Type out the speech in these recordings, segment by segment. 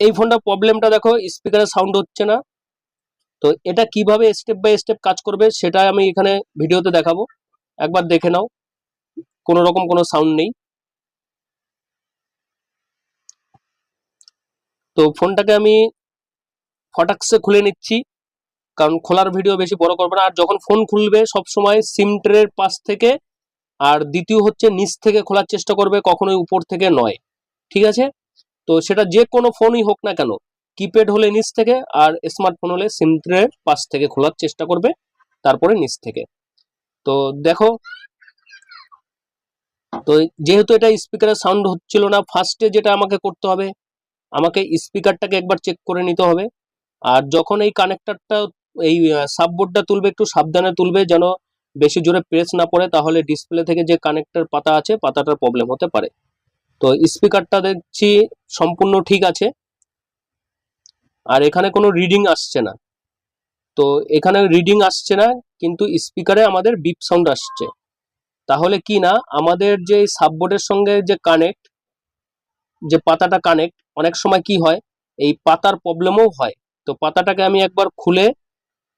এই ফোনটার প্রবলেমটা দেখো স্পিকারের সাউন্ড হচ্ছে না। তো এটা কীভাবে স্টেপ বাই স্টেপ কাজ করবে সেটা আমি এখানে ভিডিওতে দেখাবো। একবার দেখে নাও কোনো রকম কোনো সাউন্ড নেই। তো ফোনটাকে আমি ফটাক্সে খুলে নিচ্ছি, কারণ খোলার ভিডিও বেশি বড় করবে না। আর যখন ফোন খুলবে, সব সময় সিম ট্রের পাশ থেকে, আর দ্বিতীয় হচ্ছে নিচ থেকে খোলার চেষ্টা করবে, কখনোই উপর থেকে নয়। ঠিক আছে? তো সেটা যে কোনো ফোনই হোক না কেন কিপ্যাড হলে নিচ থেকে আর স্মার্টফোন হলে সিম ট্রের পাশ থেকে খোলার চেষ্টা করবে, তারপরে নিচ থেকে। তো দেখো, তো যেহেতু এটা স্পিকারের সাউন্ড হচ্ছিল না ফার্স্টে যেটা আমাকে করতে হবে, আমাকে স্পিকারটাকে একবার চেক করে নিতে হবে। আর যখন এই কানেক্টারটা এই সাববোর্ডটা তুলবে, একটু সাবধানে তুলবে, যেন বেশি জোরে প্রেস না পড়ে, তাহলে ডিসপ্লে থেকে যে কানেক্টর পাতা আছে, পাতাটার প্রবলেম হতে পারে। তো স্পিকারটা দেখছি সম্পূর্ণ ঠিক আছে। আর এখানে কোনো রিডিং আসছে না। তো এখানে রিডিং আসছে না, কিন্তু স্পিকারে আমাদের বিপ সাউন্ড আসছে। তাহলে কি না, আমাদের যে সাববোর্ডের সঙ্গে যে কানেক্ট যে পাতাটা কানেক্ট অনেক সময় কি হয়, এই পাতার প্রবলেমও হয়। তো পাতাটাকে আমি একবার খুলে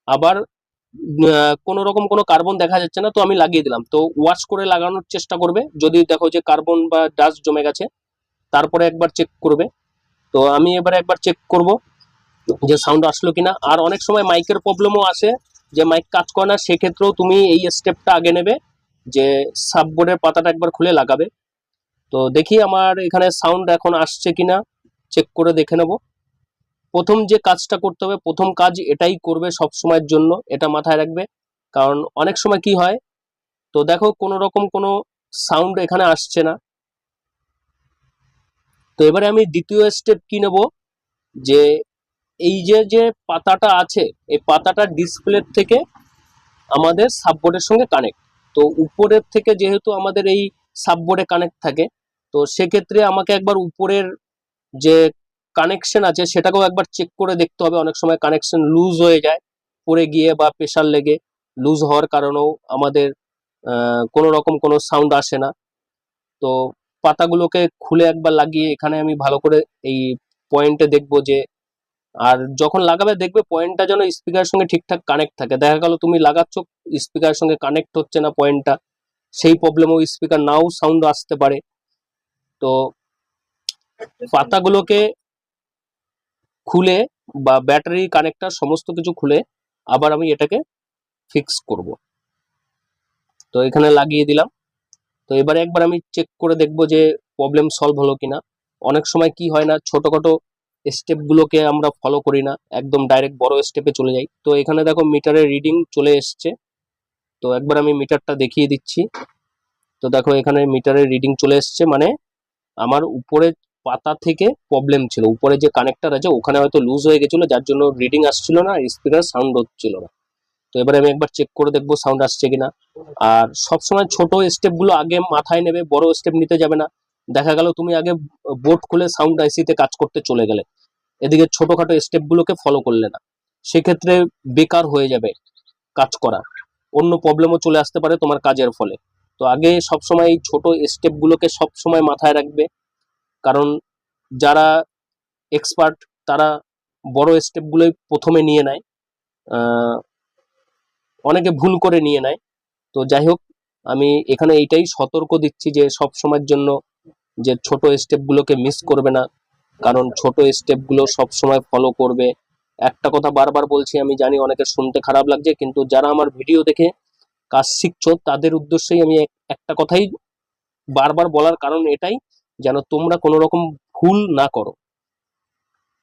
আবার কোনো রকম কোনো কার্বন দেখা যাচ্ছে না, তো আমি লাগিয়ে দিলাম। তো ওয়াশ করে লাগানোর চেষ্টা করবে। যদি দেখো যে কার্বন বা ডাস্ট জমে গেছে, তারপরে একবার চেক করবে। তো আমি এবারে একবার চেক করব যে সাউন্ড আসলো কিনা। আর অনেক সময় মাইকের প্রবলেমও আসে, যে মাইক কাজ করে না, সেক্ষেত্রেও তুমি এই স্টেপটা আগে নেবে, যে সাববোর্ডের পাতাটা একবার খুলে লাগাবে। তো দেখি আমার এখানে সাউন্ড এখন আসছে কিনা চেক করে দেখে নেব। প্রথম যে কাজটা করতে হবে, প্রথম কাজ এটাই করবে সব সময়ের জন্য, এটা মাথায় রাখবে। কারণ অনেক সময় কি হয়, তো দেখো কোনো রকম কোনো সাউন্ড এখানে আসছে না। তো এবারে আমি দ্বিতীয় স্টেপ কি নেব? যে এই যে যে পাতাটা আছে, এই পাতাটা ডিসপ্লের থেকে আমাদের সাববোর্ডের সঙ্গে কানেক্ট তো উপরের থেকে যেহেতু আমাদের এই সাববোর্ডে কানেক্ট থাকে, তো সেক্ষেত্রে আমাকে একবার উপরের যে কানেকশন আছে, সেটাকেও একবার চেক করে দেখতে হবে। অনেক সময় কানেকশন লুজ হয়ে যায়, পড়ে গিয়ে বা প্রেশার লেগে লুজ হওয়ার কারণেও আমাদের কোনো রকম কোনো সাউন্ড আসে না। তো পাতাগুলোকে খুলে একবার লাগিয়ে এখানে আমি ভালো করে এই পয়েন্টে দেখব যে, আর যখন লাগাবে দেখবে পয়েন্টটা যেন স্পিকারের সঙ্গে ঠিকঠাক কানেক্ট থাকে। দেখা গেল তুমি লাগাচ্ছ স্পিকারের সঙ্গে কানেক্ট হচ্ছে না পয়েন্টটা সেই প্রবলেমও স্পিকার নাও সাউন্ড আসতে পারে। তো পাতাগুলোকে খুলে বা ব্যাটারি কানেক্টার সমস্ত কিছু খুলে আবার আমি এটাকে ফিক্স করব। তো এখানে লাগিয়ে দিলাম। তো এবারে একবার আমি চেক করে দেখব যে প্রবলেম সলভ হলো কিনা। অনেক সময় কি হয় না, ছোটখাটো স্টেপগুলোকে আমরা ফলো করি না, একদম ডাইরেক্ট বড় স্টেপে চলে যাই। তো এখানে দেখো মিটারের রিডিং চলে এসছে। তো একবার আমি মিটারটা দেখিয়ে দিচ্ছি। তো দেখো এখানে মিটারের রিডিং চলে এসছে মানে আমার উপরে পাতা থেকে প্রবলেম ছিল। উপরে যে কানেক্টার আছে, ওখানে হয়তো লুজ হয়ে গেছিল, যার জন্য রিডিং আসছিল না স্পিকার সাউন্ড হচ্ছিল না। তো এবারে আমি একবার চেক করে দেখব সাউন্ড আসছে কিনা। আর সবসময় ছোট স্টেপগুলো আগে মাথায় নেবে, বড় স্টেপ নিতে যাবে না। দেখা গেল তুমি আগে বোর্ড খুলে সাউন্ড আইসিতে কাজ করতে চলে গেলে। এদিকে ছোটখাটো স্টেপগুলোকে ফলো করলে না। সেক্ষেত্রে বেকার হয়ে যাবে কাজ করা। অন্য প্রবলেমও চলে আসতে পারে তোমার কাজের ফলে। তো আগে সবসময় এই ছোট স্টেপগুলোকে সবসময় মাথায় রাখবে। কারণ যারা এক্সপার্ট তারা বড় স্টেপগুলোই প্রথমে নিয়ে নেয়। অনেকে ভুল করে নিয়ে নেয়। তো যাই হোক, আমি এখানে এইটাই সতর্ক দিচ্ছি যে সব সময়ের জন্য যে ছোট স্টেপগুলোকে মিস করবে না। কারণ ছোট স্টেপগুলো সব সময় ফলো করবে। একটা কথা বারবার বলছি, আমি জানি অনেকে শুনতে খারাপ লাগছে, কিন্তু যারা আমার ভিডিও দেখে কাজ শিখছো, তাদের উদ্দেশ্যেই আমি একটা কথাই বারবার বলার কারণ এটাই যেন তোমরা কোনো রকম ভুল না করো।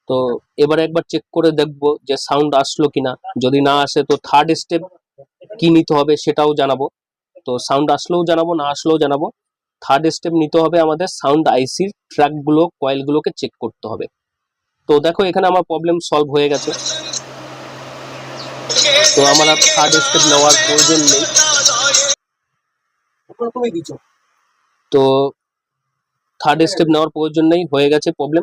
তো এবারে একবার চেক করে দেখব যে সাউন্ড আসলো কিনা। যদি না আসে তো থার্ড স্টেপ কি নিতে হবে সেটাও জানাব। তো সাউন্ড আসলেও জানাব না আসলেও জানাব। থার্ড স্টেপ নিতে হবে আমাদের সাউন্ড আইসির ট্র্যাকগুলো কয়েলগুলোকে চেক করতে হবে। তো দেখো এখানে আমার প্রবলেম সলভ হয়ে গেছে। তো আমার আর থার্ড স্টেপ নেওয়ার প্রয়োজন নেই। তো থার্ড স্টেপ নেওয়ার প্রয়োজন নেই হয়ে গেছে প্রবলেম